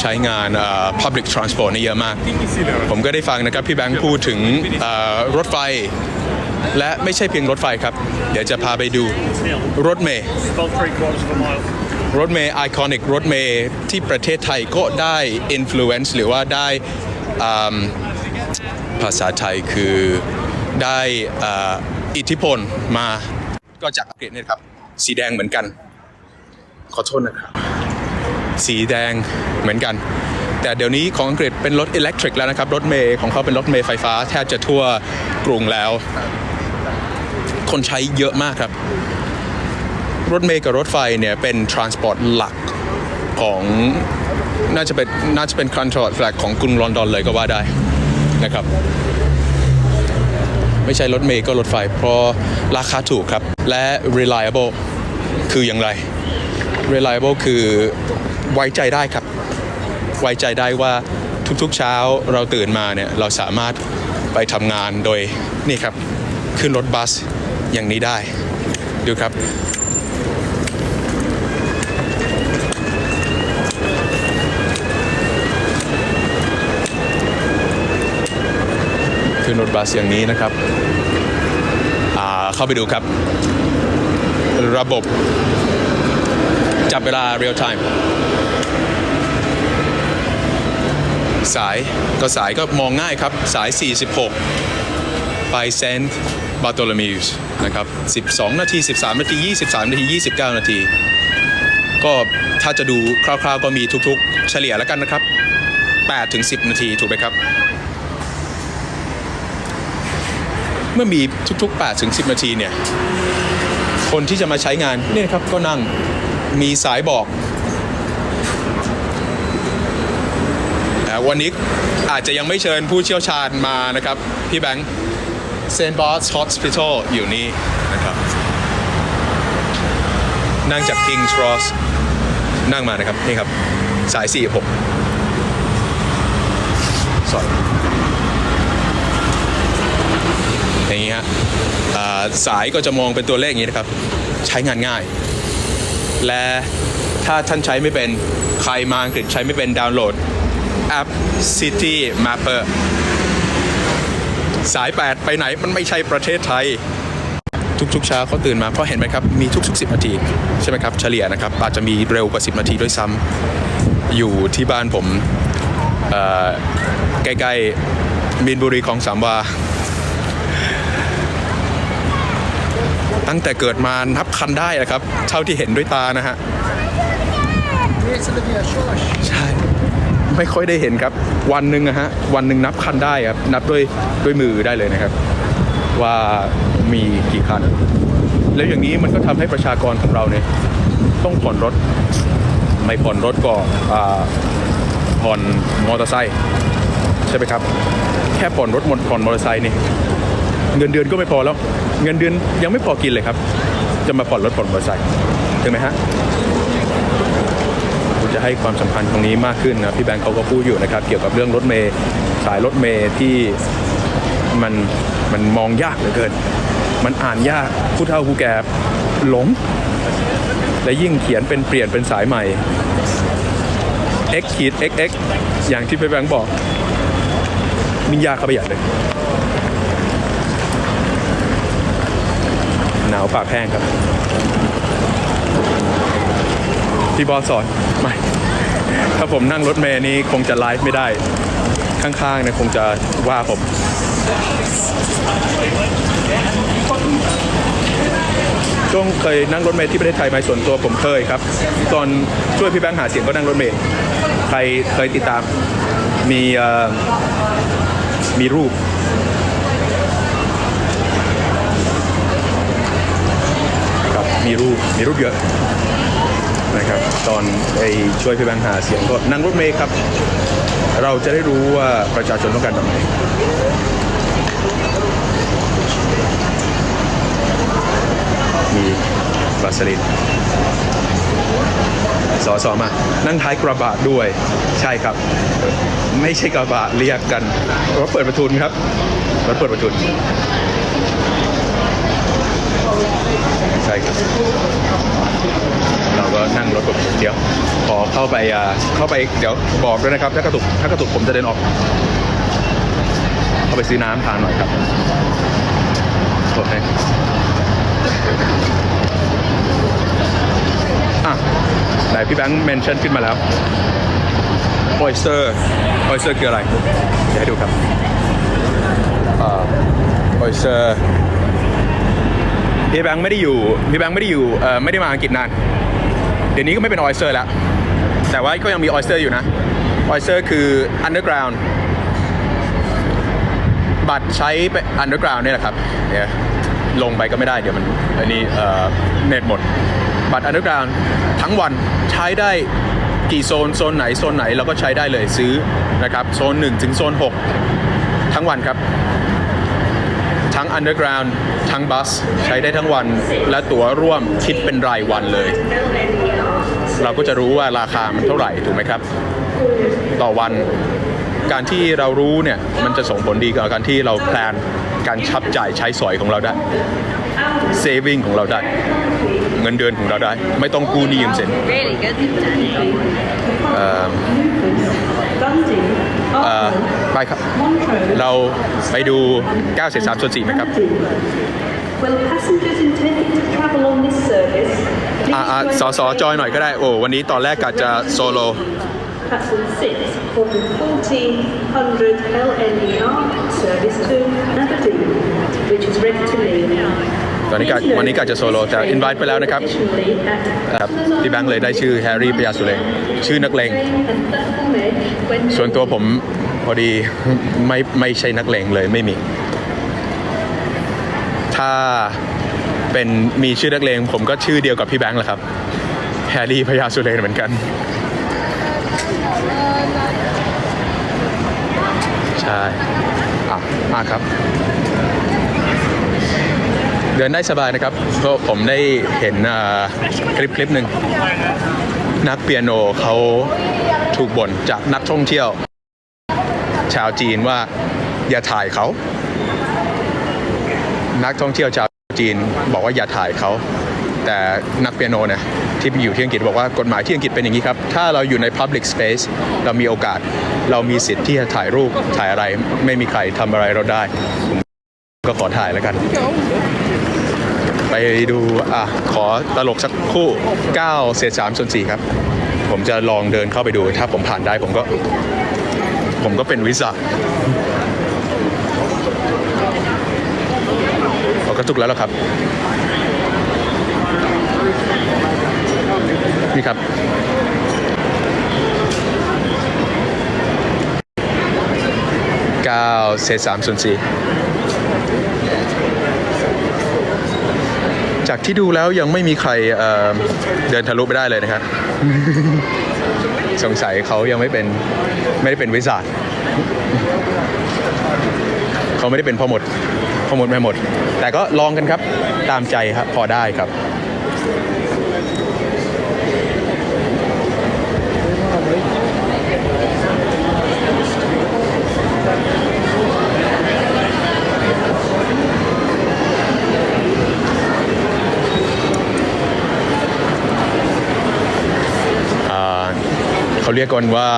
ใช้งาน public transport นี่เยอะมาก ผมก็ได้ฟังนะครับ พี่แบงค์พูดถึงรถไฟ และไม่ใช่เพียงรถไฟครับ เดี๋ยวจะพาไปดูรถเมย์รถเมย์ไอคอนิกรถเมย์ที่ประเทศไทยก็ได้อิ f ฟ u เ n c e หรือว่าได้ภาษาไทยคือได้อิทธิพลมาก็จากอังกฤษนี่ครับ สีแดงเหมือนกัน ขอโทษนะครับ สีแดงเหมือนกัน แต่เดี๋ยวนี้ของอังกฤษเป็นรถอิเล็กทริกแล้วนะครับ รถเมย์ของเขาเป็นรถเมย์ไฟฟ้าแทบจะทั่วกรุงแล้ว คนใช้เยอะมากครับ รถเมล์กับรถไฟเนี่ยเป็น transport หลักของน่าจะเป็นน่าจะเป็น transport หลักของกรุงลอนดอนเลยก็ว่าได้นะครับ ไม่ใช่รถเมล์ก็รถไฟ เพราะราคาถูกครับ และ reliable คืออย่างไร reliable คือ ไว้ใจได้ครับ ไว้ใจได้ว่าทุกๆเช้าเราตื่นมาเนี่ยเราสามารถไปทำงานโดยนี่ครับขึ้นรถบัสอย่างนี้ได้ ดูครับ ขึ้นรถบัสอย่างนี้นะครับอ่าเข้าไปดูครับ ระบบจับเวลา สายก็สายก็มองง่ายครับ สาย 46 ไปเซนต์บาโตลมิวส์นะครับ 12 นาที 13 นาที 23 นาที 29 นาที ก็ถ้าจะดูคร่าวๆก็มีทุกๆ เฉลี่ยแล้วกันนะครับ 8 ถึง 10 นาทีถูกไหมครับ เมื่อมีทุกๆ 8 ถึง 10 นาทีเนี่ย คนที่จะมาใช้งานเนี่ยครับก็นั่งมีสายบอกอ่า วันนี้อาจจะยังไม่เชิญผู้เชี่ยวชาญมานะครับ พี่แบงค์เซนบอสฮอสพิทอลอยู่นี่นะครับนั่งจาก King's Cross นั่งมานะครับ นี่ครับ สาย 46สอยอย่างนี้ฮะสายก็จะมองเป็นตัวเลขอย่างนี้นะครับ ใช้งานง่าย และถ้าท่านใช้ไม่เป็นใครมาอังกฤษใช้ไม่เป็นดาวน์โหลด แอป City Mapper สาย 8 ไปไหนมันไม่ใช่ประเทศไทย ทุกๆเช้าเขาตื่นมาเพราะเห็นไหมครับ มีทุกๆ 10 นาที ใช่ไหมครับ เฉลี่ยนะครับ อาจจะมีเร็วกว่า 10 นาทีด้วยซ้ำอยู่ที่บ้านผมเอ่อใกล้ๆมีนบุรีของสามวาตั้งแต่เกิดมานับคันได้นะครับ เท่าที่เห็นด้วยตานะฮะใช่ ไม่ค่อยได้เห็นครับ วันหนึ่งอะฮะวันหนึ่งนับคันได้ครับ นับด้วยด้วยมือได้เลยนะครับ ว่ามีกี่คัน แล้วอย่างนี้มันก็ทำให้ประชากรของเราเนี่ยต้องผ่อนรถ ไม่ผ่อนรถก็อ่าผ่อนมอเตอร์ไซค์ใช่ไหมครับ แค่ผ่อนรถหมดผ่อนมอเตอร์ไซค์นี่เงินเดือนก็ไม่พอแล้ว เงินเดือนยังไม่พอกินเลยครับ จะมาผ่อนรถผ่อนมอเตอร์ไซค์ถูกไหมฮะ ให้ความสำคัญตรงนี้มากขึ้นนะพี่แบงค์เขาก็พูดอยู่นะครับเกี่ยวกับเรื่องรถเมย์สายรถเมย์ที่มันมันมองยากเหลือเกิน มันอ่านยากผู้เฒ่าผู้แก่หลง และยิ่งเขียนเป็นเปลี่ยนเป็นสายใหม่ x ขีด xx อย่างที่พี่แบงค์บอกมียากเข้าไปใหญ่เลยหนาวปากแห้งครับ พี่บอสสอนไม่ถ้าผมนั่งรถเมย์นี้คงจะไลฟ์ไม่ได้ ข้างๆเนี่ยคงจะว่าผมช่วงเคยนั่งรถเมล์ที่ประเทศไทยไหมส่วนตัวผมเคยครับ ตอนช่วยพี่แบงค์หาเสียงก็นั่งรถเมล์ใครเคยติดตามมีมีรูปครับมีรูปมีรูปเยอะ นะครับ ตอนไปช่วยพี่แบงค์หาเสียงก็นั่งรถเมล์ครับ เราจะได้รู้ว่าประชาชนต้องการแบบไหนมีบาสลินสอสอมา นั่งท้ายกระบะด้วย ใช่ครับ ไม่ใช่กระบะเรียกกันรถเปิดประทุนครับรถเปิดประทุน ใช่ครับ เราก็นั่งรถแบบเดี๋ยวขอเข้าไปเข้าไปเดี๋ยวบอกด้วยนะครับ ถ้ากระตุกถ้ากระตุกผมจะเดินออก เข้าไปซื้อน้ำทานหน่อยครับโอเคอะไหนพี่แบงค์เมนชั่นขึ้นมาแล้ว oyster oyster คืออะไรเดี๋ยวให้ดูครับอ่า oyster พี่แบงค์ไม่ได้อยู่พี่แบงค์ไม่ได้อยู่เอ่อไม่ได้มาอังกฤษนาน เดี๋ยวนี้ก็ไม่เป็น oyster แล้ว แต่ว่าก็ยังมี oyster อยู่นะ oyster คือ underground บัตรใช้ไป underground เนี่ยแหละครับเดี๋ยวลงไปก็ไม่ได้เดี๋ยวมันอันนี้เน็ตหมด บัตร underground ทั้งวันใช้ได้กี่โซน โซนไหน โซนไหนเราก็ใช้ได้เลยซื้อนะครับ โซน 1 ถึงโซน 6 ทั้งวันครับ ทั้ง underground ทั้งบัส ใช้ได้ทั้งวัน และตั๋วร่วมคิดเป็นรายวันเลย เราก็จะรู้ว่าราคามันเท่าไหร่ถูกไหมครับ ต่อวันการที่เรารู้เนี่ยมันจะส่งผลดีกับการที่เราแพลนการชับจ่ายใช้สอยของเราได้ saving ของเราได้ เงินเดือนของเราได้ ไม่ต้องกู้หนี้ยืมสินไปครับ เราไปดู9เศษ3ส่วน4ไหมครับ Will passengers intending to travel on this service อ่าอ่าสอสอจอยหน่อยก็ได้ โอ้วันนี้ตอนแรกกะจะโซโล Platform 6 for the 1400 LNER service to Aberdeen, which is ready to leave. ตอนนี้กะวันนี้กะจะโซโลแต่ invite ไปแล้วนะครับ Additionally, at ครับพี่แบงค์เลยได้ชื่อแฮร์รี่พยาสุเรงชื่อนักเลง train and platform edge when ส่วนตัวผมพอดี ไม่ไม่ใช่นักเลงเลยไม่มี ถ้า เป็นมีชื่อนักเลงผมก็ชื่อเดียวกับพี่แบงค์แหละครับ แฮร์รี่พยาสุเรนเหมือนกัน ใช่อะมาครับ เดินได้สบายนะครับเพราะผมได้เห็นคลิปคลิปหนึ่งนักเปียโนเขาถูกบ่นจากนักท่องเที่ยว ชาวจีนว่าอย่าถ่ายเขา นักท่องเที่ยวชาว จีนบอกว่าอย่าถ่ายเขาแต่นักเปียโนเนี่ยที่อยู่ที่อังกฤษบอกว่ากฎหมายที่อังกฤษเป็นอย่างนี้ครับ ถ้าเราอยู่ใน Public Space เรามีโอกาส เรามีสิทธิ์ที่จะถ่ายรูปถ่ายอะไรไม่มีใครทำอะไรเราได้ ก็ขอถ่ายแล้วกัน ไปดูอะขอตลกสักคู่9เศษ3ส่วน4ครับ ผมจะลองเดินเข้าไปดู ถ้าผมผ่านได้ผมก็ ผมก็เป็นวิสา เราก็ตุกแล้วล่ะครับ นี่ครับ9เศษ3ส่วน4จากที่ดูแล้วยังไม่มีใครเอ่อเดินทะลุไปได้เลยนะครับ สงสัยเขายังไม่เป็นไม่ได้เป็นวิสาเขาไม่ได้เป็นพ่อหมด หมดแม่หมด แต่ก็ลองกันครับตามใจครับพอได้ครับเขาเรียกกันว่า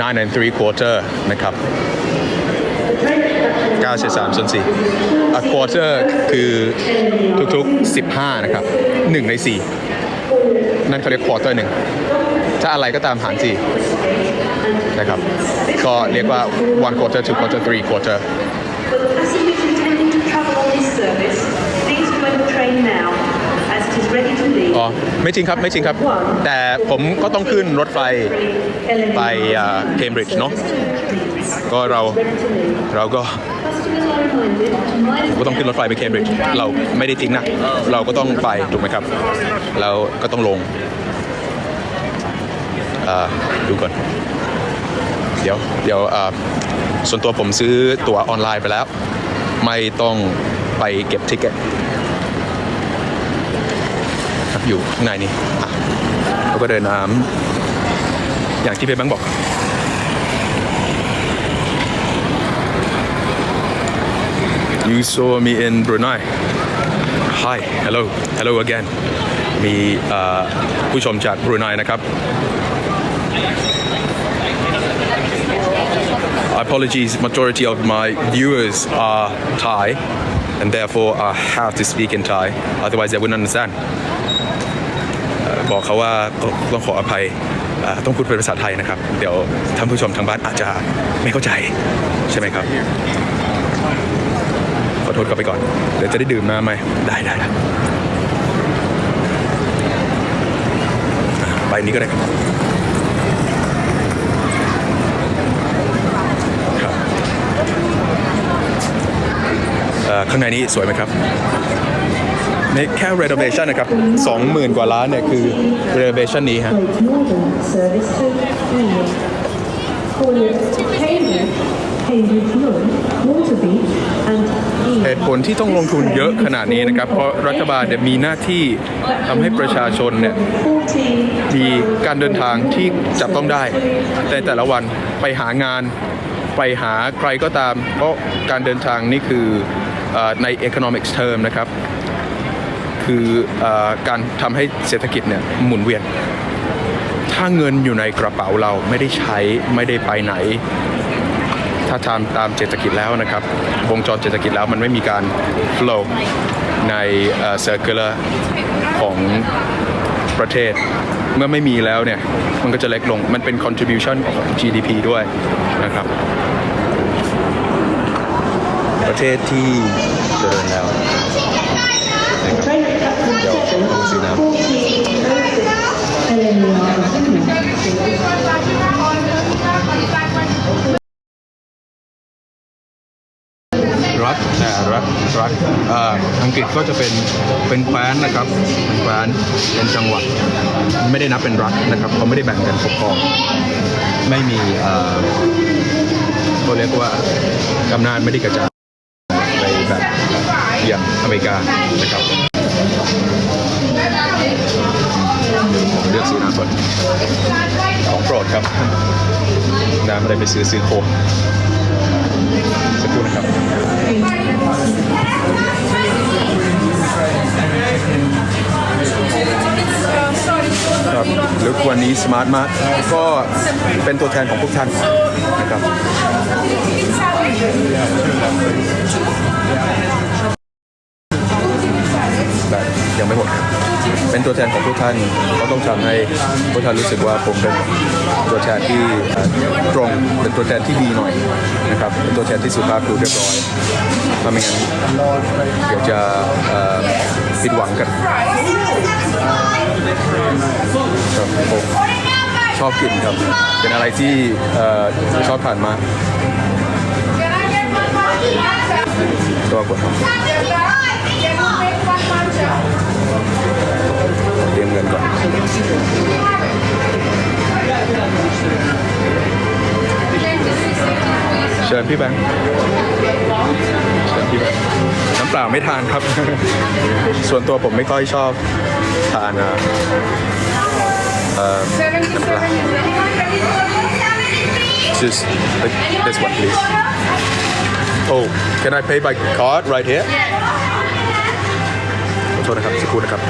nine and three quarter นะครับ 9เฉลี่ย3ส่วน4 a quarter คือทุกๆ 15 นะครับ 1 ใน 4 นั่นเขาเรียกควอเตอร์หนึ่งถ้าอะไรก็ตามหาร4นะครับ ก็เรียกว่า one quarter two quarter three quarter อ๋อ ไม่จริงครับ ไม่จริงครับ แต่ผมก็ต้องขึ้นรถไฟไปเคมบริดจ์เนาะก็เราเราก็ ก็ต้องขึ้นรถไฟไปเคมบริดจ์เราไม่ได้ทิ้งนะ เราก็ต้องไปถูกไหมครับเราก็ต้องลงดูก่อน เดี๋ยว เดี๋ยวส่วนตัวผมซื้อตั๋วออนไลน์ไปแล้ว ไม่ต้องไปเก็บทิกเก็ตครับอยู่ข้างในนี่อะแล้วก็เดินน้ำอย่างที่เพชรบังบอก You saw me in Brunei. Hi, hello, hello again. มีผู้ชมจากบรูไนนะครับ Apologies, majority of my viewers are Thai, and therefore I have to speak in Thai. Otherwise, they wouldn't understand. บอกเขาว่าต้องขออภัยต้องพูดเป็นภาษาไทยนะครับ เดี๋ยวท่านผู้ชมทางบ้านอาจจะไม่เข้าใจใช่ไหมครับ อโทษก็ไปก่อน เดี๋ยวจะได้ดื่มน้ำไหมได้ได้ได้อะไปนี้ก็ได้ครับครับเอ่อข้างในนี้สวยไหมครับในแค่ renovation นะครับ 20,000 กว่าล้านเนี่ยคือ renovation นี้ฮะ เหตุผลที่ต้องลงทุนเยอะขนาดนี้นะครับ เพราะรัฐบาลเนี่ยมีหน้าที่ทำให้ประชาชนเนี่ยมีการเดินทางที่จับต้องได้ แต่แต่ละวันไปหางานไปหาใครก็ตาม เพราะการเดินทางนี่คือใน economics term นะครับ คือเออการทำให้เศรษฐกิจเนี่ยหมุนเวียน ถ้าเงินอยู่ในกระเป๋าเราไม่ได้ใช้ไม่ได้ไปไหน ถ้าทำตามเศรษฐกิจแล้วนะครับวงจรเศรษฐกิจแล้วมันไม่มีการ flow ในเอ่อ circular ของประเทศเมื่อไม่มีแล้วเนี่ย มันก็จะเล็กลง มันเป็น contribution ของ GDP ด้วยนะครับ ประเทศที่เจริญแล้ว รัฐอังกฤษก็จะเป็นเป็นแคว้นนะครับเป็นแคว้นเป็นจังหวัดไม่ได้นับเป็นรัฐนะครับเขาไม่ได้แบ่งกันปกครองไม่มีอ่าเขาเรียกว่าอำนาจไม่ได้กระจายไปแบบอย่างอเมริกานะครับผมเลือกซื้อน้ำก่อนของโปรดครับ น้ำอะไรไปซื้อซื้อโคกสักครู่ ครับรับหรือวันนี้สมาร์ทมาร์ก็เป็นตัวแทนของพวกท่านนะครับ ยังไม่หมดครับเป็นตัวแทนของพวกท่านเขาต้องทำให้พวกท่านรู้สึกว่าผมเป็นตัวแทนที่ตรงเป็นตัวแทนที่ดีหน่อยนะครับเป็นตัวแทนที่สุภาพดูเรียบร้อยถ้าไม่งั้นเดี๋ยวจะผิดหวังกันครับผมชอบกินครับ เป็นอะไรที่อชอบทานมาตัวกด เตรียมเงินก่อนเชิญพี่แบงค์เชิญพี่แบงค์น้ำเปล่าไม่ทานครับ ส่วนตัวผมไม่ค่อยชอบทานอะ Just like this one, please. Oh, can I pay by card right here? ทษนะครับสักครู่นะครับ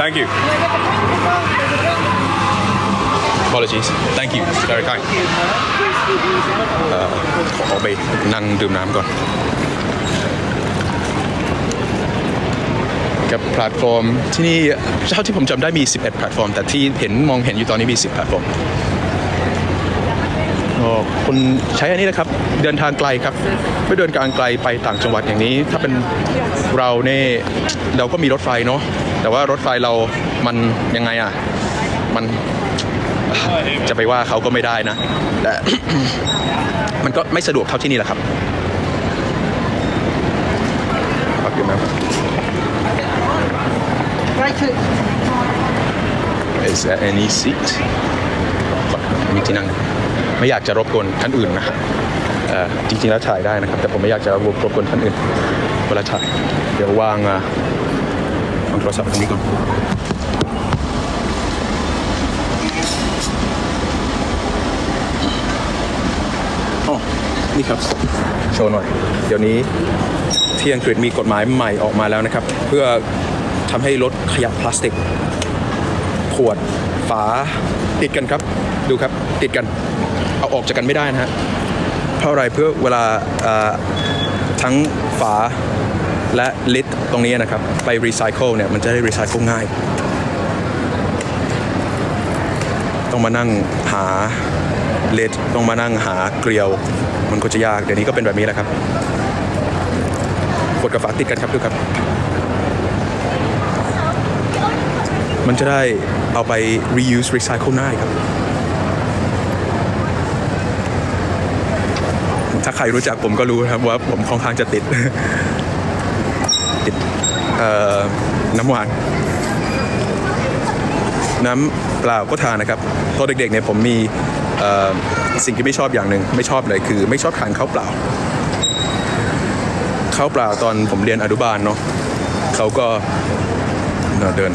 Thank you. Apologies. Thank you. Very kind. ขอไปนั่งดื่มน้ำก่อนกับแพลตฟอร์มที่นี่เท่าที่ผมจำได้มี 11 แพลตฟอร์ม แต่ที่เห็นมองเห็นอยู่ตอนนี้มี 10 แพลตฟอร์ม คุณใช้อันนี้นะครับเดินทางไกลครับไม่เดินทางไกลไปต่างจังหวัดอย่างนี้ ถ้าเป็นเราเนี่ยเราก็มีรถไฟเนาะแต่ว่ารถไฟเรามันยังไงอะมันจะไปว่าเขาก็ไม่ได้นะ แต่มันก็ไม่สะดวกเท่าที่นี่แหละครับพักอยู่ไหม Is there any seat มีที่นั่ง ไม่อยากจะรบกวนท่านอื่นนะเอ่อจริงๆแล้วถ่ายได้นะครับ แต่ผมไม่อยากจะรบกวนท่านอื่นเวลาถ่าย เดี๋ยววางอะวางโทรศัพท์ตรงนี้ก่อนอ๋อนี่ครับ โชว์หน่อย เดี๋ยวนี้ที่อังกฤษมีกฎหมายใหม่ออกมาแล้วนะครับ เพื่อทำให้ลดขยะพลาสติก ขวดฝาติดกันครับ ดูครับ ติดกัน เอาออกจากกันไม่ได้นะฮะเพราะอะไรเพื่อเวลาทั้งฝาและลิตตรงนี้นะครับ ไปรีไซเคิลเนี่ยมันจะได้รีไซเคิลง่าย ต้องมานั่งหาเลดต้องมานั่งหาเกลียว มันก็จะยาก เดี๋ยวนี้ก็เป็นแบบนี้แหละครับกดกับฝาติดกันครับดูครับ มันจะได้เอาไป reuse recycle ง่ายครับ ถ้า ใครรู้จักผมก็รู้นะครับว่าผมค่อนข้างจะติด ติดน้ำหวาน น้ำเปล่าก็ทานนะครับตอนเด็กๆเนี่ยผมมีสิ่งที่ไม่ชอบอย่างหนึ่งไม่ชอบเลยคือ ไม่ชอบทานข้าวเปล่าข้าวเปล่าตอนผมเรียนอนุบาลเนาะเขาก็เดิน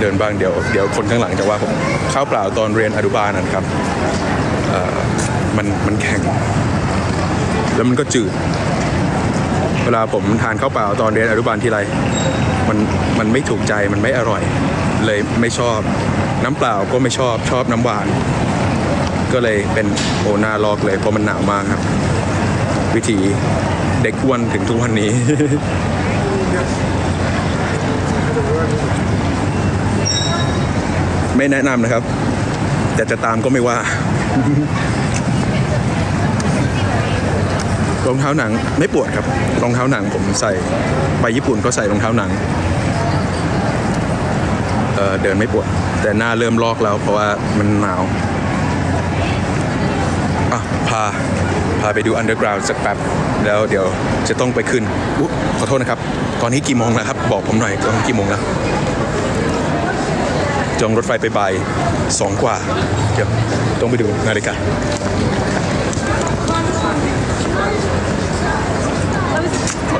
เดินบ้างเดี๋ยวเดี๋ยวคนข้างหลังจะว่าผมข้าวเปล่าตอนเรียนอนุบาลนะครับมันมันแข็ง แล้วมันก็จืด เวลาผมทานข้าวเปล่าตอนเรียนอนุบาลทีไรมันมันไม่ถูกใจมันไม่อร่อย เลยไม่ชอบ น้ำเปล่าก็ไม่ชอบชอบน้ำหวาน ก็เลยเป็นโอนาลอกเลยเพราะมันหนาวมากครับ วิธีเด็กอ้วนถึงทุกวันนี้ไม่แนะนำนะครับ แต่จะตามก็ไม่ว่า รองเท้าหนังไม่ปวดครับ รองเท้าหนังผมใส่ไปญี่ปุ่นก็ใส่รองเท้าหนังเเดินไม่ปวด แต่หน้าเริ่มลอกแล้วเพราะว่ามันหนาวอะพาพาไปดู underground สักแป๊บ แล้วเดี๋ยวจะต้องไปขึ้นอุ๊ขอโทษนะครับ ตอนนี้กี่โมงแล้วครับ บอกผมหน่อยตอนกี่โมงแล้วจองรถไฟไปบ่ายสองกว่า เดี๋ยวต้องไปดูนาฬิกา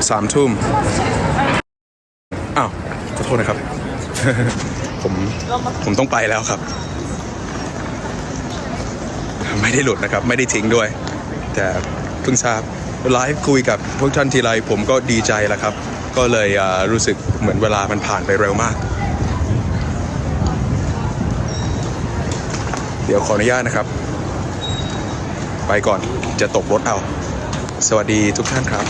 สามทุ่มอ้าวขอโทษนะครับ ผมผมต้องไปแล้วครับ ไม่ได้หลุดนะครับ ไม่ได้ทิ้งด้วย แต่เพิ่งทราบไลฟ์คุยกับพวกท่านทีไรผมก็ดีใจแล้วครับ ก็เลยรู้สึกเหมือนเวลามันผ่านไปเร็วมาก เดี๋ยวขออนุญาตนะครับ ไปก่อนจะตกรถเอา สวัสดีทุกท่านครับ